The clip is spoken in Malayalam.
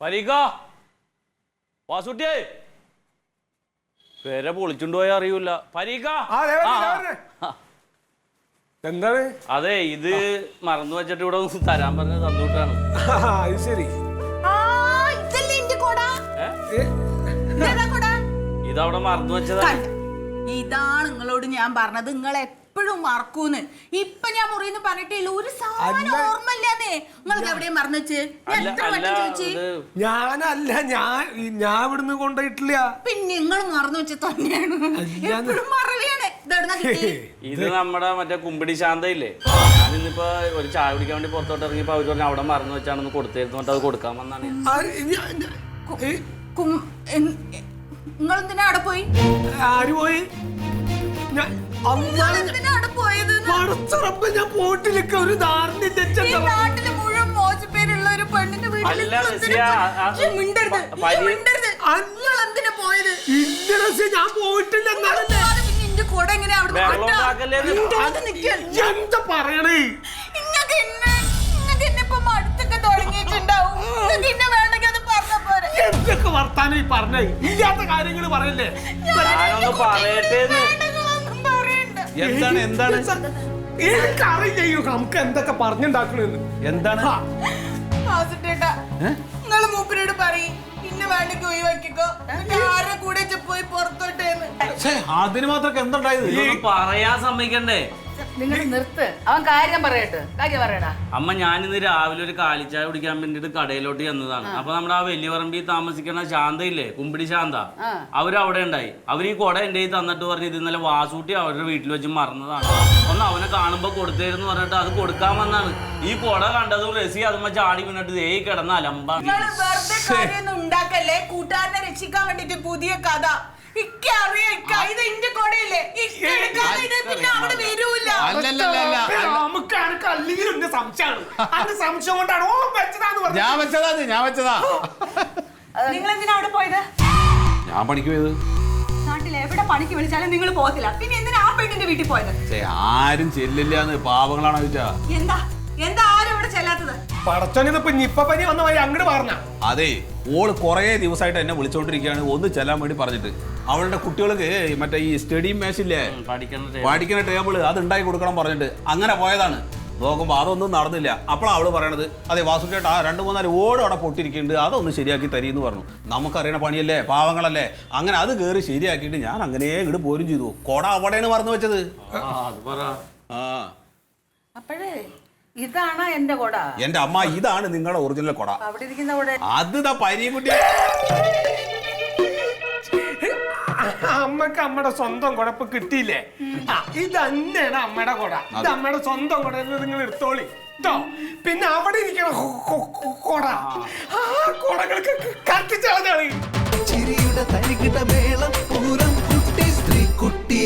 പരീക്ക വാസുട്ടിയേ. പേരെ പൊളിച്ചുകൊണ്ട് പോയാ അറിയൂല പരീക്ക ആ, ദേ ദേ. എന്താണ്? അതെ ഇത് മറന്നു വെച്ചിട്ട് ഇവിടെ ഒന്ന് തരാൻ പറഞ്ഞ തന്നൂട്ടാണ് ആ, അത് ശരി. ആ, ഇതല്ലേ ഇന്റെ കൊട? ഏ? ഏ, ഇതേതാ കൊട? ഇതവിടെ മറന്നു വെച്ചതാണ് കണ്ട. ഇതാണ് നിങ്ങളോട് ഞാൻ പറഞ്ഞത്. നിങ്ങൾ എപ്പോഴും മറക്കൂന്ന്. ഇപ്പൊ ഞാൻ മുറിന്ന് പറഞ്ഞിട്ടില്ല ഒരു സാധനം. ഓർമ്മയില്ലാന്നേ. നിങ്ങൾക്ക് എവിടെയും മറന്നു വെച്ച് ഞാൻ അല്ല എത്ര അല്ല വട്ടം ചോദിച്ചു ഞാനല്ല ഞാൻ ഞാൻ ഇവിടുന്ന് കൊണ്ടുപോയിട്ടില്ല. പിന്നെ നിങ്ങൾ മറന്നു വെച്ച് തന്നെയാണ്. അല്ലാന്ന്. എപ്പോഴും മറവിയാണ്. ഇതെവിടുന്നാ കിട്ടി ഇത് നമ്മുടെ മറ്റേ കുമ്പിടി ശാന്തയില്ലേ? ഞാനിന്നിപ്പോ ഒരു ചായ കുടിക്കാൻ വേണ്ടി പുറത്തോട്ട് ഇറങ്ങിയപ്പോ അവർ പറഞ്ഞു അവിടെ മറന്നു വെച്ചാണെന്ന് കൊടുത്തിരുന്നു അത് കൊടുക്കാൻ വന്നാണ് നിങ്ങൾ എന്തിനാ അവിടെ പോയി? ആര് പോയി? ഞാൻ പടച്ചുറപ്പ് ഞാൻ പോയിട്ടില്ല ഒരു ധാരണ ഈ നാട്ടിൽ മുഴുവൻ മോശപ്പേരുള്ള ഒരു പെണ്ണിന്റെ വീട്ടിൽ ഞാൻ പോയിട്ടില്ല. എന്താ പറയണേ? എന്തൊക്കെ വർത്താനം ഈ പറഞ്ഞേ? ഇല്ലാത്ത കാര്യങ്ങൾ പറയല്ലേ? പറയട്ടെ എന്താണ് എന്താണ്? എനിക്കറിയില്ലയോ നമുക്ക് എന്തൊക്കെ പറഞ്ഞുണ്ടാക്കണെന്ന്. എന്താണ്? നിങ്ങൾ മൂപ്പരോട് പറയും ഇന്ന വേണ്ടെങ്കിൽ ഒഴിവാക്കിക്കോ. ഞാൻ ആരുടെ കൂടെ പോയി പുറത്തോട്ടേന്ന്. അതിന് മാത്രമൊക്കെ എന്തുണ്ടായത്? പറയാൻ സമ്മതിക്കണ്ടേ. നിങ്ങൾ നിർത്ത്. അവൻ കാര്യം പറയട്ടെ. കാര്യം പറയടാ. അമ്മ ഞാനിന്ന് രാവിലെ ഒരു കാലിച്ചായ കുടിക്കാൻ വേണ്ടിട്ട് കടയിലോട്ട് ചെന്നതാണ്. അപ്പൊ നമ്മുടെ ആ വലിയ പറമ്പിൽ താമസിക്കുന്ന ശാന്തയില്ലേ? കുമ്പിടി ശാന്ത. അവരവിടെ അവർ അവിടെ ഉണ്ടായി. അവർ ഈ കൊട എന്റെ കയ്യിൽ തന്നിട്ട് പറഞ്ഞ് ഇത് ഇന്നലെ വാസൂട്ടി അവരുടെ വീട്ടിൽ വെച്ച് മറന്നതാണ്. ഒന്ന് അവനെ കാണുമ്പോ കൊടുത്തേരെന്ന് പറഞ്ഞിട്ട് അത് കൊടുക്കാൻ വന്നാണ്. ഈ കൊട കണ്ടതും രസി അതുമ്മ ചാടി വീണിട്ട് ദേ കിടന്ന അലമ്പാ. ഉണ്ടാക്കല്ലേ? കൂട്ടുകാരനെ രക്ഷിക്കാൻ വേണ്ടിട്ട് പുതിയ കഥ. ഇക്ക അറിയ ഇക്ക. ഇത് ഇന്റെ കൊടയില്ലേ ഇക്ക എടുക്കാതെ ഇത് പിന്നെ അവിടെ വരൂല അല്ലല്ലല്ല നമുക്ക് എന്റെ സംശയമാണ് അത് സംശയം കൊണ്ടാണ് ഓ വെച്ചതാന്ന് പറഞ്ഞു ഞാൻ വെച്ചതാ ഇത്, ഞാൻ വെച്ചതാ നിങ്ങൾ എന്തിനാ അവിടെ പോയത്? ഞാൻ പണിക്ക് പോയത്. നാട്ടിൽ എവിടെ പണിക്ക് വിളിച്ചാലും നിങ്ങൾ പോകത്തില്ല. പിന്നെ എന്തിനാ ആ പെണ്ണിന്റെ വീട്ടിൽ പോയത്? ഛേ, ആരും പാവങ്ങളാണ് ചോദിച്ചാ? എന്താ? എന്താ ആരും ഇവിടെ ചെല്ലാത്തത്? പടച്ചോനിതിപ്പോ നിപ്പ പനി വന്ന വഴി അങ്ങോട്ട് പറഞ്ഞ അതെ ഓൾ കുറേ ദിവസമായിട്ട് എന്നെ വിളിച്ചോണ്ടിരിക്കുകയാണ്. ഒന്ന് ചെല്ലാൻ വേണ്ടി പറഞ്ഞിട്ട്. അവളുടെ കുട്ടികൾക്ക് മറ്റേ ഈ സ്റ്റഡി മേശില്ലേ? പഠിക്കണ പഠിക്കുന്ന ടേബിൾ അത് ഉണ്ടാക്കി കൊടുക്കണം പറഞ്ഞിട്ട്. അങ്ങനെ പോയതാണ്. നോക്കുമ്പോൾ അതൊന്നും നടന്നില്ല. അപ്പോഴാണ് അവൾ പറയണത് അതെ വാസുചേട്ടാ രണ്ട് മൂന്നാൽ ഓട് അവിടെ പൊട്ടിരിക്കുന്നുണ്ട് അതൊന്ന് ശരിയാക്കി തരീന്ന് പറഞ്ഞു. നമുക്കറിയണ പണിയല്ലേ പാവങ്ങളല്ലേ? അങ്ങനെ അത് കയറി ശരിയാക്കിയിട്ട് ഞാൻ അങ്ങനെ ഇങ്ങോട്ട് പോരും ചെയ്തു. കൊട അവിടെയാണ് മറന്നു വെച്ചത്. ആ അപ്പോഴേ ഇതാണ് എന്റെ കൊട? എന്റെ അമ്മ ഇതാണ് നിങ്ങളുടെ ഒറിജിനൽ കൊട. അവിടെ ഇരിക്കുന്ന കൊട. അത് ദാ പരീക്കുട്ടി അമ്മയ്ക്ക് അമ്മയുടെ സ്വന്തം കുഴപ്പ് കിട്ടിയില്ലേ? ഇത് തന്നെയാണ് അമ്മയുടെ കുട. ഇത് അമ്മയുടെ സ്വന്തം കുട നിങ്ങൾ എടുത്തോളി. ട്ടോ. പിന്നെ അവിടെ ഇരിക്കണം കൊട. ആ കൊടകൾക്ക് കത്തിച്ചാളി ചിരിയുടെ തരികിട്ട മേളം പൂരം കുട്ടി സ്ത്രീ കുട്ടി